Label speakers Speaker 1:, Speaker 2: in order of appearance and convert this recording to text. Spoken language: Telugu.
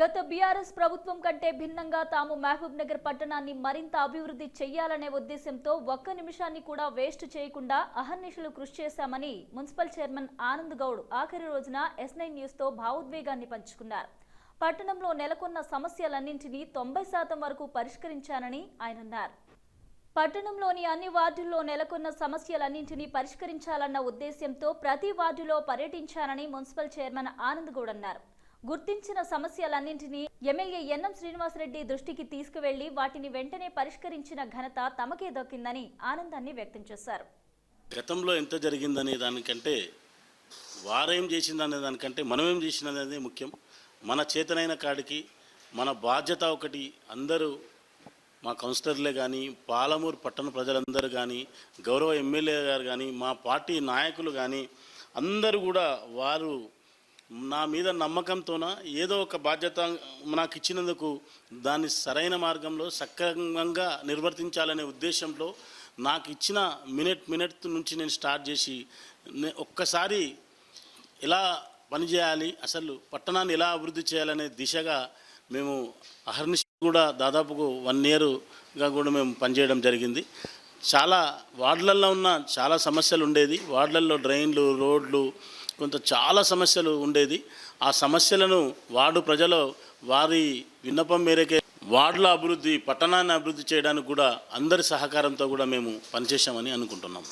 Speaker 1: గత బీఆర్ఎస్ ప్రభుత్వం కంటే భిన్నంగా తాము మహబూబ్ నగర్ పట్టణాన్ని మరింత అభివృద్ధి చేయాలనే ఉద్దేశంతో ఒక్క నిమిషాన్ని కూడా వేస్ట్ చేయకుండా అహర్నిశలు కృషి చేశామని మున్సిపల్ చైర్మన్ ఆనంద్ గౌడ్ ఆఖరి రోజున ఎస్ నైన్ భావోద్వేగాన్ని పంచుకున్నారు. పట్టణంలో నెలకొన్న సమస్యలన్నింటినీ తొంభై శాతం వరకు పరిష్కరించానని ఆయన అన్నారు. పట్టణంలోని అన్ని వార్డుల్లో నెలకొన్న సమస్యలన్నింటినీ పరిష్కరించాలన్న ఉద్దేశ్యంతో ప్రతి వార్డులో పర్యటించానని మున్సిపల్ చైర్మన్ ఆనంద్ గౌడ్ అన్నారు. గుర్తించిన సమస్యలన్నింటినీ ఎమ్మెల్యే ఎన్ఎం శ్రీనివాసరెడ్డి దృష్టికి తీసుకువెళ్ళి వాటిని వెంటనే పరిష్కరించిన ఘనత తమకే దక్కిందని ఆనందాన్ని వ్యక్తం చేశారు.
Speaker 2: గతంలో ఎంత జరిగిందనే దానికంటే వారేం చేసిందనే దానికంటే మనం ఏం చేసిందనేది ముఖ్యం. మన చేతనైన కాడికి మన బాధ్యత ఒకటి అందరూ మా కౌన్సిలర్లే కానీ పాలమూరు పట్టణ ప్రజలందరూ కానీ గౌరవ ఎమ్మెల్యే గారు కానీ మా పార్టీ నాయకులు కానీ అందరూ కూడా వారు నా మీద నమ్మకంతోన ఏదో ఒక బాధ్యత నాకు ఇచ్చినందుకు దాన్ని సరైన మార్గంలో సక్రమంగా నిర్వర్తించాలనే ఉద్దేశంలో నాకు ఇచ్చిన మినిట్ మినిట్ నుంచి నేను స్టార్ట్ చేసి ఒక్కసారి ఎలా పనిచేయాలి అసలు పట్టణాన్ని ఎలా అభివృద్ధి చేయాలనే దిశగా మేము అహర్నిశ కూడా దాదాపుకు వన్ ఇయర్గా కూడా మేము పనిచేయడం జరిగింది. చాలా వార్డులలో ఉన్న చాలా సమస్యలు ఉండేది వార్డులలో డ్రైన్లు రోడ్లు కొంత చాలా సమస్యలు ఉండేది. ఆ సమస్యలను వార్డు ప్రజలు వారి విన్నపం మేరకే వార్డుల అభివృద్ధి పట్టణాన్ని అభివృద్ధి చేయడానికి కూడా అందరి సహకారంతో కూడా మేము పనిచేశామని అనుకుంటున్నాం.